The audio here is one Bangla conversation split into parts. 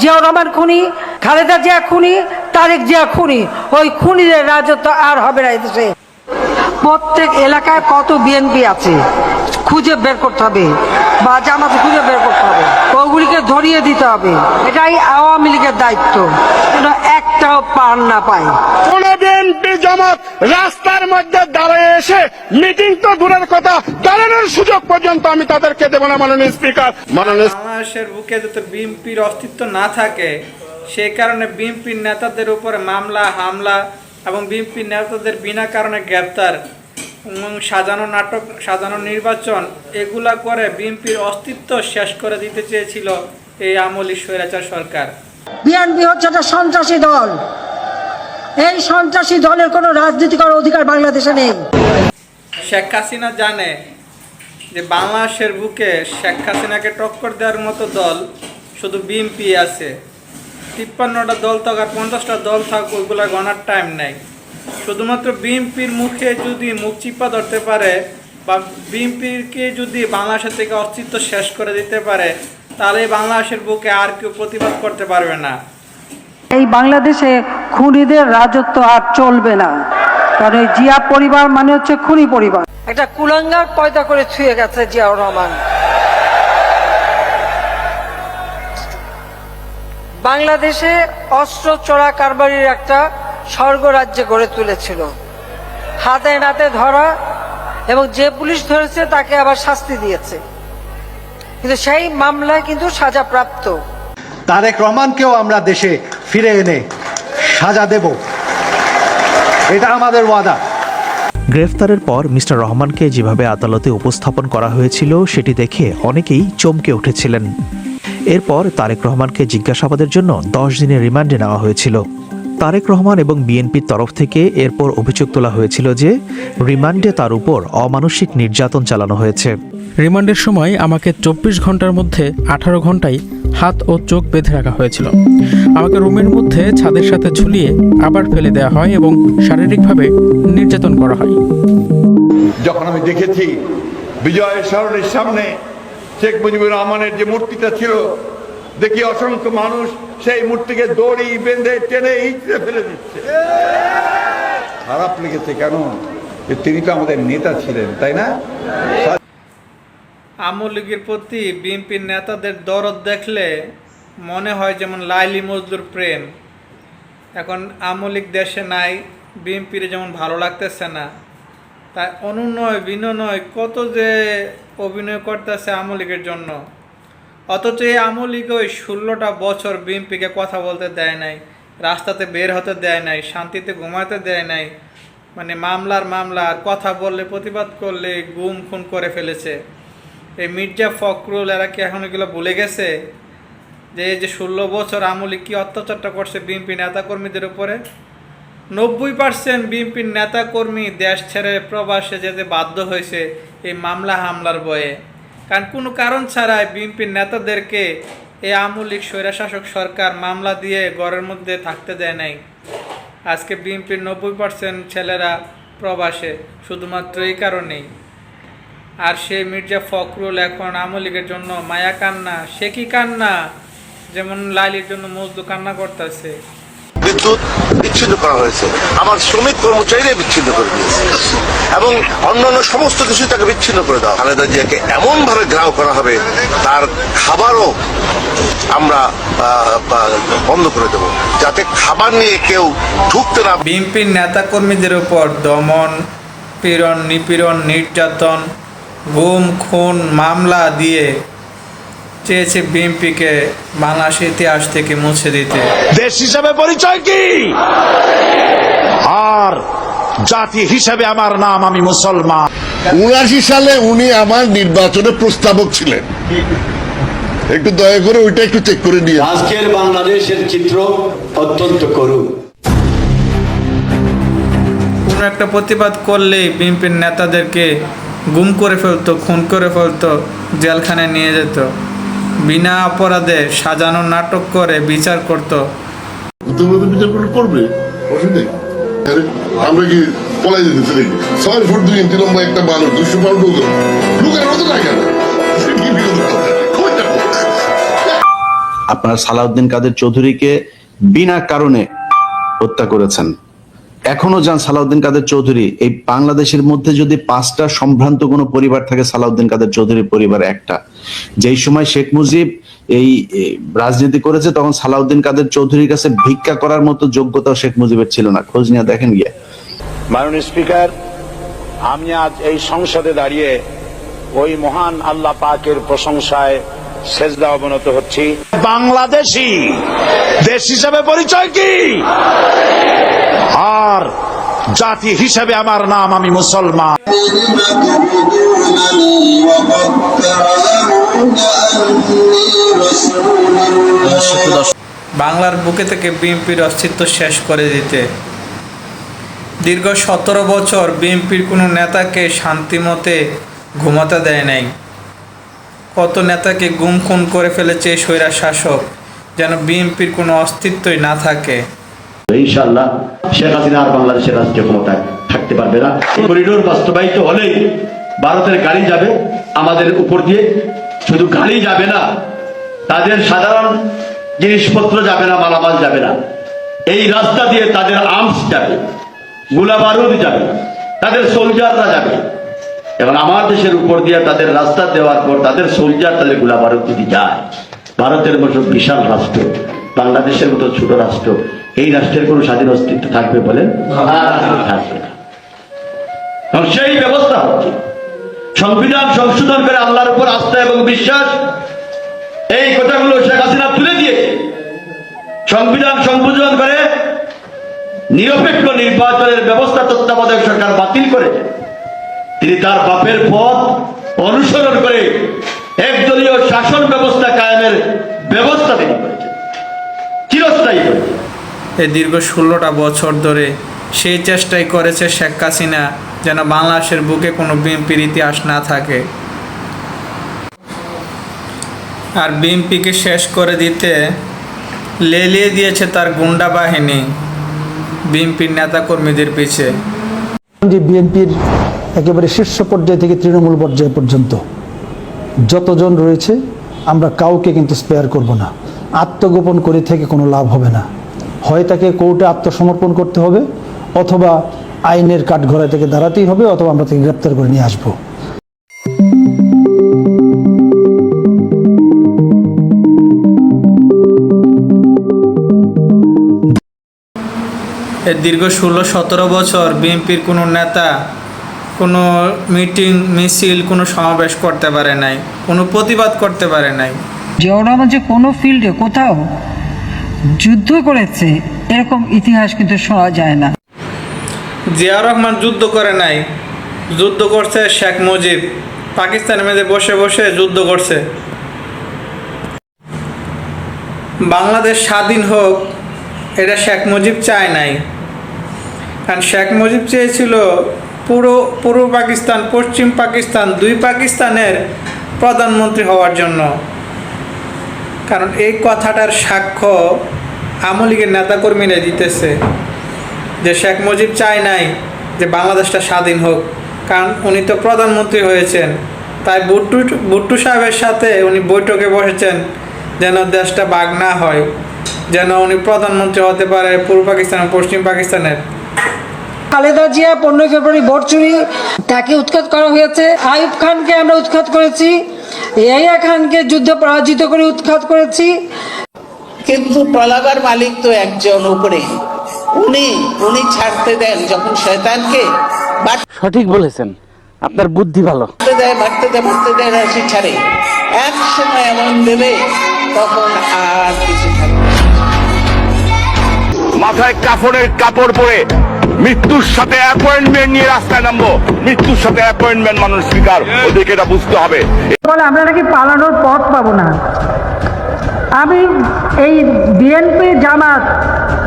জিয়াউর রহমান খুনি, খালেদা জিয়া খুনি, তারেক জিয়া খুনি, ওই খুনিদের রাজত্ব আর হবে না এদেশে। প্রত্যেক এলাকায় কত বিএনপি আছে, খুঁজে বের করতে হবে, বা জামাতে খুঁজে বের করতে হবে। ধরিয়ে দিতে হবে। এটাই আওয়ামী লীগের দায়িত্ব। যেন একটাও পার না পায়। কোন বিএনপি জামাত রাস্তার মধ্যে দাঁড়িয়ে এসে মিটিং তো দূরের কথা দাঁড়ানোর সুযোগ পর্যন্ত আমি তাদেরকে দেবো না মাননীয় স্পিকার। মাননীয় বাংলাদেশের বুকে যাতে বিএনপির অস্তিত্ব না থাকে সেই কারণে বিএনপির নেতাদের উপরে মামলা হামলা এবং বিএনপির নেতাদের বিনা কারণে গ্রেপ্তার এবং সাজানো নাটক সাজানো নির্বাচন এগুলা করে বিএনপির অস্তিত্ব শেষ করে দিতে চেয়েছিল এই আমলি স্বৈরাচার সরকার। বিএনপি হচ্ছে একটা সন্ত্রাসী দল। এই সন্ত্রাসী দলের কোনো রাজনীতি করার অধিকার বাংলাদেশে নেই। শেখ হাসিনা জানে যে বাংলাদেশের বুকে শেখ হাসিনাকে টক্কর দেওয়ার মতো দল শুধু বিএনপি আছে। তিপ্পান্নটা দল থাক আর পঞ্চাশটা দল থাক ওইগুলো গণার টাইম নেই। শুধুমাত্র বিএনপির মুখে যদি মুখ চিপা ধরতে পারে বা বিএনপিকে যদি বাংলাদেশের থেকে অস্তিত্ব শেষ করে দিতে পারে তাহলে বাংলাদেশের বুকে আর কেউ প্রতিবাদ করতে পারবে না। এই বাংলাদেশে খুনিদের রাজত্ব আর চলবে না। কারণ এই জিয়া পরিবার মানে হচ্ছে খুনি পরিবার। একটা কুলাঙ্গার পয়দা করে ছুঁয়ে গেছে জিয়াউর রহমান। বাংলাদেশে অস্ত্র চোরা কারবারির একটা স্বর্গরাজ্যে গড়ে তুলেছিল। হাতে নাতে ধরা এবং যে পুলিশ ধরেছে তাকে আবার শাস্তি দিয়েছে। কিন্তু সেই মামলায় কিন্তু সাজাপ্রাপ্ত। তারেক রহমানকেও আমরা দেশে ফিরে এনে সাজা দেব। এটা আমাদের ওয়াদা। গ্রেফতারের পর মিস্টার রহমানকে যেভাবে আদালতে উপস্থাপন করা হয়েছিল সেটি দেখে অনেকেই চমকে উঠেছিলেন। এরপর তারেক রহমানকে জিজ্ঞাসাবাদের জন্য দশ দিনের রিমান্ডে নেওয়া হয়েছিল। তারেক রহমান এবং বিএনপির তরফ থেকে এরপর অভিযোগ তোলা হয়েছিল যে রিমান্ডে তার উপর অমানসিক নির্যাতন চালানো হয়েছে। রিমান্ডের সময় আমাকে চব্বিশ ঘণ্টার মধ্যে আঠারো ঘন্টায় হাত ও চোখ বেঁধে রাখা হয়েছিল। আমাকে রুমের মধ্যে ছাদের সাথে ঝুলিয়ে আবার ফেলে দেওয়া হয় এবং শারীরিকভাবে নির্যাতন করা হয়। যখন আমি দেখেছি বিজয় সরণের সামনে শেখ মুজিবুর রহমানের যে মূর্তিটা ছিল দেখি অসংখ্য মানুষ সেই মূর্তিকে দড়ি বেঁধে টেনে ইঁচড়ে ফেলে দিচ্ছে। খারাপ লেগেছে কেন? তিনি তো আমাদের নেতা ছিলেন, তাই না? আওয়ামী লীগের প্রতি বিএনপির নেতাদের দরদ দেখলে মনে হয় যেমন লাইলি মজদুর প্রেম। এখন আওয়ামী লীগ দেশে নাই, বিএনপির যেমন ভালো লাগতেছে না, তাই অনুনয় বিনয় কত যে অভিনয় করতেছে আওয়ামী লীগের জন্য। অথচ এই আওয়ামী ওই ষোলোটা বছর বিএনপিকে কথা বলতে দেয় নাই, রাস্তাতে বের হতে দেয় নাই, শান্তিতে ঘুমাতে দেয় নাই মানে মামলার মামলা, আর কথা বললে, প্রতিবাদ করলে গুম খুন করে ফেলেছে। এই মির্জা ফখরুল, এরা কি এখন এগুলো ভুলে গেছে? যে এই যে ষোলো বছর আমলি কি অত্যাচারটা করছে বিএনপি নেতাকর্মীদের উপরে? নব্বই পার্সেন্ট বিএনপির নেতাকর্মী দেশ ছেড়ে প্রবাসে যেতে বাধ্য হয়েছে এই মামলা হামলার বয়ে। কারণ কোনো কারণ ছাড়াই বিএনপির নেতাদেরকে এই আমলিক স্বৈরাশাসক সরকার মামলা দিয়ে ঘরের মধ্যে থাকতে দেয় নাই। আজকে বিএনপির নব্বই পার্সেন্ট ছেলেরা প্রবাসে, শুধুমাত্র এই কারণেই। আর সে মির্জা ফখরুল এখন আওয়ামী লীগের জন্য মায়া কান্না, সে কি কান্না? যেমন লাইলির জন্য মজদু কান্না করতেছে। বিদ্যুৎ বিচ্ছিন্ন করা হয়েছে। আমার শ্রমিক কর্মচারীরা বিচ্ছিন্ন করে দিয়েছে। এবং অন্যান্য সমস্ত কিছু তাকে বিচ্ছিন্ন করে দেওয়া। খালেদা জিয়াকে এমন ভাবে ঘেরাও করা হবে, তার খাবারও আমরা বন্ধ করে দেব। যাতে খাবার নিয়ে কেউ ঢুকতে না বিএনপির নেতাকর্মীদের উপর দমন, পীড়ন, নিপীড়ন, নির্যাতন, গুম, খুন, মামলা দিয়ে চেয়েছে বিএনপিকে বাংলাদেশের ইতিহাস থেকে মুছে দিতে। দেশ হিসাবে পরিচয় কি? আর জাতি হিসাবে আমার নাম আমি মুসলমান। উনাশি সালে উনি আমার নির্বাচনে প্রস্তাবক ছিলেন। একটু দয়া করে ওইটা একটু চেক করে নিয়ে আজকের বাংলাদেশের চিত্র অত্যন্ত করুণ। কোনো একটা প্রতিবাদ করলেই বিএনপির নেতাদেরকে গুম করে ফেলতো খুন করে ফেলতো জেলখানায় নিয়ে যেত। বিনা অপরাধে সাজানো নাটক করে বিচার করত বিচার করবে অসুবিধা কি? আরে, আমরা কি পলাই যেতেছি নাকি ছয় ফুট দুই ইঞ্চি লম্বা একটা মানুষ দুশো পাউন্ড ওজন লুকের মতো না কেন সে কি বিরোধী কথা? কই যাব? আপনার সালাউদ্দিন কাদের চৌধুরীকে বিনা কারণে হত্যা করেছেন এখনও যান সালাউদ্দিন কাদের চৌধুরী। এই বাংলাদেশের মধ্যে যদি পাঁচটা সম্ভ্রান্ত কোনো পরিবার থাকে সালাউদ্দিন কাদের চৌধুরীর পরিবার একটা। যেই সময় শেখ মুজিব এই রাজনীতি করেছে তখন সালাউদ্দিন কাদের চৌধুরীর কাছে ভিক্ষা করার মতো যোগ্যতা শেখ মুজিবের ছিল না। খোঁজ নিয়ে দেখেন গিয়ে। মাননীয় স্পিকার আমি আজ এই সংসদে দাঁড়িয়ে ওই মহান আল্লাহ পাকের প্রশংসায় সেজদা অবনত হচ্ছি। বাংলাদেশি দেশ হিসাবে পরিচয় কি? আর জাতি হিসাবে আমার নাম আমি মুসলমান। বাংলার বুকে থেকে বিএনপির অস্তিত্ব শেষ করে দিতে। দীর্ঘ সতেরো বছর বিএনপির কোনো নেতাকে শান্তিমতে ঘুমাতে দেয় নাই। কত নেতাকে গুম খুন করে ফেলেছে স্বৈরা শাসক যেন বিএনপির কোনো অস্তিত্বই না থাকে। ইনশাল্লাহ শেখ হাসিনা আর বাংলাদেশের রাষ্ট্রীয় ক্ষমতায় থাকতে পারবে না। করিডোর বাস্তবায়িত হলেই ভারতের গাড়ি যাবে আমাদের উপর দিয়ে। শুধু গাড়ি যাবে না, তাদের সাধারণ জিনিসপত্র যাবে না, মালামাল যাবে না। এই রাস্তা দিয়ে তাদের আর্মস যাবে, গোলা বারুদ যাবে, তাদের সোলজাররা যাবে। এবং আমার দেশের উপর দিয়ে তাদের রাস্তা দেওয়ার পর তাদের সোলজার তাদের গোলা বারুদ যদি যায়, ভারতের মতো বিশাল রাষ্ট্র, বাংলাদেশের মতো ছোট রাষ্ট্র এই রাষ্ট্রের কোনো স্বাধীন অস্তিত্ব থাকবে বলেন সেই ব্যবস্থা হচ্ছে। সংবিধান সংশোধন করে আল্লাহর উপর আস্থা এবং বিশ্বাস, এই কথাগুলো শেখ হাসিনা তুলে দিয়েছে। সংবিধান সংশোধন করে নিরপেক্ষ নির্বাচনের ব্যবস্থা তত্ত্বাবধায়ক সরকার বাতিল করেছে। তিনি তার বাপের পথ অনুসরণ করে একদলীয় শাসন ব্যবস্থা কায়েমের ব্যবস্থা তিনি করেছেন। চিরস্থায়ী করেছেন। দীর্ঘ ষোলোটা বছর ধরে সেই চেষ্টাই করেছে শেখ হাসিনা যেন বাংলাদেশের বুকে কোনো বিএনপির ইতিহাস না থাকে। আর বিএনপিকে শেষ করে দিতে লেলিয়ে দিয়েছে তার গুন্ডা বাহিনী বিএনপির নেতাকর্মীদের পিছে। বিএনপির একেবারে শীর্ষ পর্যায় থেকে তৃণমূল পর্যায় পর্যন্ত যতজন রয়েছে, আমরা কাউকে কিন্তু স্পেয়ার করব না। আত্মগোপন করে থেকে কোনো লাভ হবে না। হয় তাকে কোর্টে আত্মসমর্পণ করতে হবে অথবা আইনের কাঠঘরায় থেকে দাঁড়াতেই হবে অথবা আমরা তাকে গ্রেপ্তার করে নিয়ে আসব। এই দীর্ঘ ষোলো সতেরো বছর বিএনপির কোনো নেতা কোনো মিটিং মিছিল কোনো সমাবেশ করতে পারে নাই কোনো প্রতিবাদ করতে পারে নাই। জিয়াউর রহমান যে কোনো ফিল্ডে কোথাও যুদ্ধ করেছে, এরকম ইতিহাস কিন্তু শোনা যায় না। জিয়া রহমান যুদ্ধ করে নাই। যুদ্ধ করছে শেখ মুজিব। পাকিস্তানের মেয়েদের বসে বসে যুদ্ধ করছে। বাংলাদেশ স্বাধীন হোক, এটা শেখ মুজিব চায় নাই। কারণ শেখ মুজিব চেয়েছিল পুরো, পূর্ব পাকিস্তান, পশ্চিম পাকিস্তান, দুই পাকিস্তানের প্রধানমন্ত্রী হওয়ার জন্য। কারণ এই কথাটার সাক্ষ্য আমলিগের নেতাকর্মীরা দিতেছে যে শেখ মুজিব চায় নাই যে বাংলাদেশটা স্বাধীন হোক। কারণ উনি তো প্রধানমন্ত্রী হয়েছেন। তাই বুট্টু বুট্টু সাহেবের সাথে উনি বৈঠকে বসেছেন যেন দেশটা বাগ না হয়, যেন উনি প্রধানমন্ত্রী হতে পারে পূর্ব পাকিস্তান পশ্চিম পাকিস্তানের। খালেদা জিয়া পনেরোই ফেব্রুয়ারি ভোট চুরি, তাকে উৎখাত করা হয়েছে। আইব খানকে আমরা উৎখাত করেছি। ইয়াহিয়া খানকে যুদ্ধ পরাজিত করে উৎখাত করেছি। কিন্তু টলাবার মালিক তো একজন উপরে। উনি উনি ছাড়তে দেন যখন শয়তানকে সঠিক বলেছেন। আপনার বুদ্ধি ভালো। দেয় ভাবতে দেয় বাড়তে দেয় রাশি ছাড়ে। এক সময় এমন দেবে তখন আর কিছু। মাথায় কাপড়ের কাপড় পরে মৃত্যুর সাথে অ্যাপয়েন্টমেন্ট নিয়ে রাস্তায় নামবো। মৃত্যুর সাথে অ্যাপয়েন্টমেন্ট মানুষ স্পিকার ওদেরকে এটা বুঝতে হবে। বলে আমরা নাকি পালানোর পথ পাবো না। আমি এই বিএনপি জামাত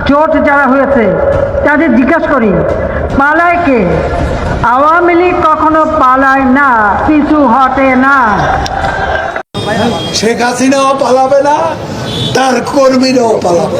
জোট যারা হয়েছে তাদের জিজ্ঞাসা করি পালায় কে? আওয়ামী লীগ কখনো পালায় না পিছু হটে না। শেখ হাসিনাও পালাবে না তার কর্মীরাও পালাবে